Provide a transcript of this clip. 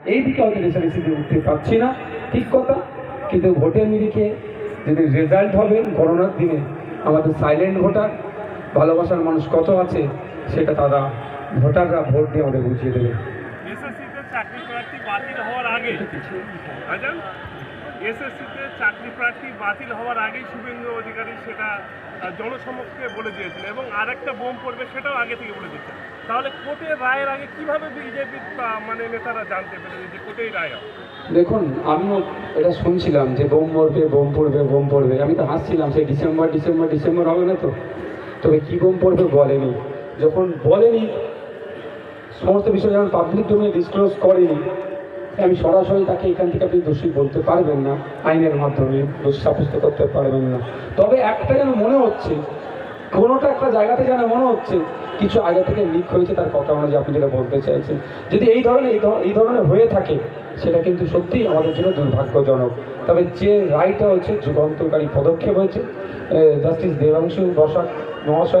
এই দিকে হয়তো রেসারেসিতে উঠতে পারছি না, ঠিক কথা, কিন্তু ভোটের নিরিখে যদি রেজাল্ট হবে, করোনার দিনে আমাদের সাইলেন্ট ভোটার ভালোবাসার মানুষ কত আছে, সেটা তারা ভোটাররা ভোট দিয়ে আমাদের বুঝিয়ে দেবে। চাকরি প্রার্থী বাতিল হওয়ার এসএসসিতে চাকরি প্রার্থী বাতিল হওয়ার আগেই অধিকারী সেটা জনসমক্ষে বলে দিয়েছিল এবং আরেকটা বোম পড়বে সেটাও আগে থেকে বলে দিয়েছে তাহলে মানে দেখুন, আমিও এটা শুনছিলাম যে বোম পড়বে বোম পড়বে বোম পড়বে। আমি তো হাসছিলাম, সেই ডিসেম্বর ডিসেম্বর ডিসেম্বর হবে না তো? তবে কী বোম পড়বে বলেনি। যখন বলেনি, সমস্ত বিষয় যখন পাবলিক ডোমে ডিসক্লোজ করেনি, আমি সরাসরি তাকে এখান থেকে আপনি দোষী বলতে পারবেন না, আইনের মাধ্যমে, দোষ সাব্যস্ত করতে পারবেন না। তবে একটা যেন মনে হচ্ছে কোনোটা একটা জায়গাতে যেন মনে হচ্ছে, কিছু আগে থেকে লিক হয়েছে, তার কথা অনুযায়ী আপনি যেটা বলতে চাইছেন। যদি এই ধরনের, এই ধর- এই ধরনের হয়ে থাকে, সেটা কিন্তু সত্যিই আমাদের জন্য দুর্ভাগ্যজনক। তবে যে রায়টা হচ্ছে, যুগান্তকারী পদক্ষেপ হয়েছে জাস্টিস দেবাংশু বসাক মহাশয়